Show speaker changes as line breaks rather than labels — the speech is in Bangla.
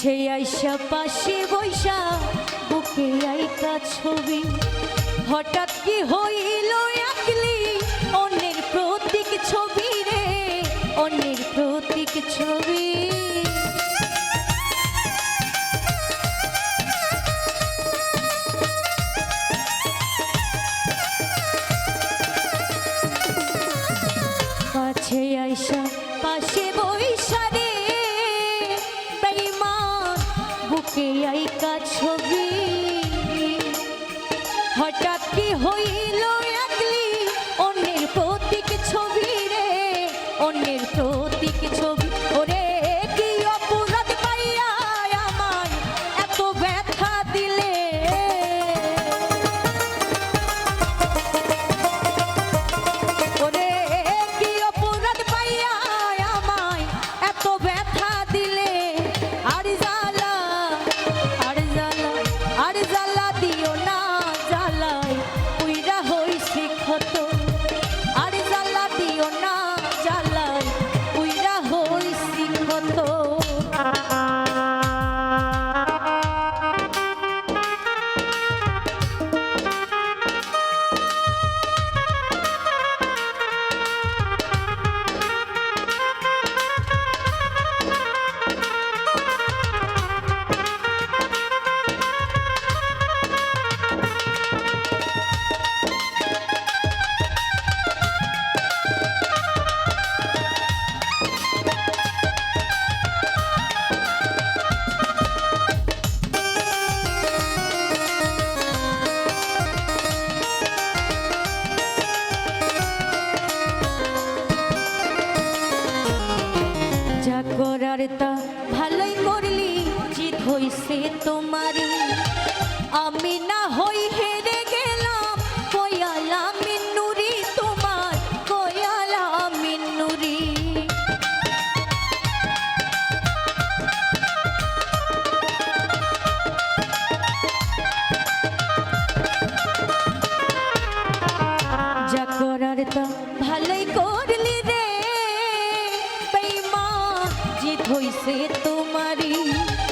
কাছে আইসা পাশে বৈশা বুকে আইকা ছবি। হঠাৎ কি হইল একলি, অন্যের প্রতীক ছবি রে, অন্যের প্রতীক ছবি। কাছে আইসা পাশে বৈশা আইকা ছবি। হঠাৎ কি হইল একলি? তোমারই